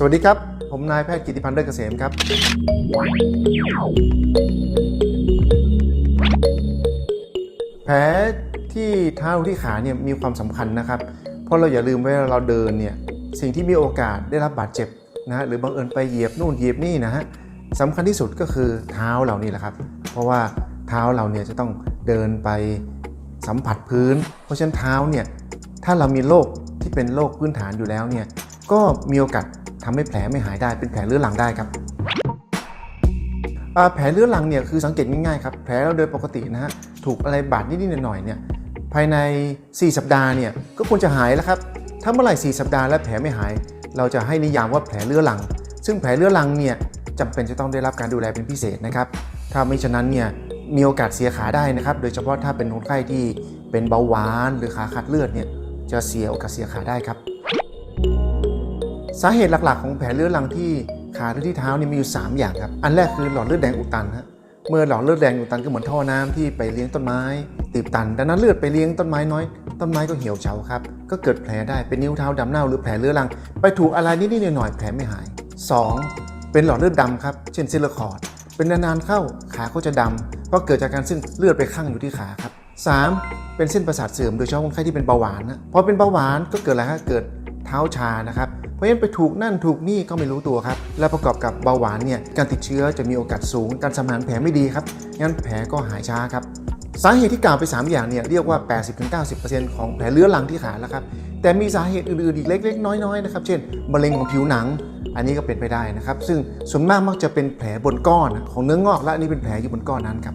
สวัสดีครับ ผมนายแพทย์กิติพันธ์เลิศเกษมครับ แผลที่เท้าที่ขาเนี่ยมีความสำคัญนะครับ เพราะเราอย่าลืมไว้ว่าเราเดินเนี่ยสิ่งที่มีโอกาสได้รับบาดเจ็บนะฮะหรือบังเอิญไปเหยียบนู่นเหยียบนี่นะฮะสำคัญที่สุดก็คือเท้าเรานี่แหละครับ เพราะว่าเท้าเราเนี่ยจะต้องเดินไปสัมผัสพื้น เพราะฉะนั้นเท้าเนี่ยถ้าเรามีโรคที่เป็นโรคพื้นฐานอยู่แล้วเนี่ยก็มีโอกาส ทำให้แผลไม่หายได้เป็นแผลเรื้อรังได้ครับแผลเรื้อรังเนี่ยคือสังเกตง่ายๆครับแผลเราโดยปกตินะฮะถูกอะไรบาดนิดๆหน่อยๆเนี่ยภายใน 4 สัปดาห์เนี่ยก็ควรจะหายแล้วครับถ้าเมื่อไหร่4สัปดาห์แล้วแผลไม่หาย เราจะให้นิยามว่าแผลเรื้อรัง ซึ่งแผลเรื้อรังเนี่ยจำเป็นจะต้องได้รับการดูแลเป็นพิเศษนะครับถ้าไม่ฉะนั้นเนี่ยมีโอกาสเสียขาได้นะครับ โดยเฉพาะถ้าเป็นคนไข้ที่เป็นเบาหวานหรือขาขาดเลือดเนี่ยจะเสียโอกาสเสียขาได้ครับ สาเหตุหลักๆ ของแผลเรื้อรังที่ขาหรือที่เท้านี่มีอยู่ 3 อย่างครับ อันแรกคือหลอดเลือดแดงอุดตันฮะเมื่อหลอดเลือดแดงอุดตันก็เหมือนท่อน้ำที่ไปเลี้ยงต้นไม้ตีบตัน ดังนั้นเลือดไปเลี้ยงต้นไม้น้อย ต้นไม้ก็เหี่ยวเฉาครับ ก็เกิดแผลได้เป็นนิ้วเท้าดำเน่าหรือแผลเรื้อรัง ไปถูกอะไรนิดๆหน่อยๆแผลไม่หาย 2. เป็นหลอดเลือดดำครับ เช่นซิลลิคอร์ดเป็นนานๆเข้าขาก็จะดำเพราะเกิดจากการซึ่งเลือดไปข้างอยู่ที่ขาครับ 3. เป็นเส้นประสาทเสื่อมโดยเฉพาะคนไข้ที่เป็นเบาหวานนะพอเป็นเบาหวานก็เกิดอะไรฮะเกิดเท้าชานะครับ เพราะฉะนั้นไปถูกนั่นถูกนี่ก็ไม่รู้ตัวครับ และประกอบกับเบาหวานเนี่ยการติดเชื้อจะมีโอกาสสูง การสมานแผลไม่ดีครับงั้นแผลก็หายช้าครับสาเหตุที่กล่าวไป 3 อย่างเนี่ยเรียกว่า 80-90%ของแผลเรื้อรังที่ขาแล้วครับ แต่มีสาเหตุอื่นๆอีกเล็กๆ น้อยๆนะครับ เช่นมะเร็งของผิวหนัง อันนี้ก็เป็นไปได้นะครับ ซึ่งส่วนมากมักจะเป็นแผลบนก้อนของเนื้องอกและอันนี้เป็นแผลอยู่บนก้อนนั้นครับ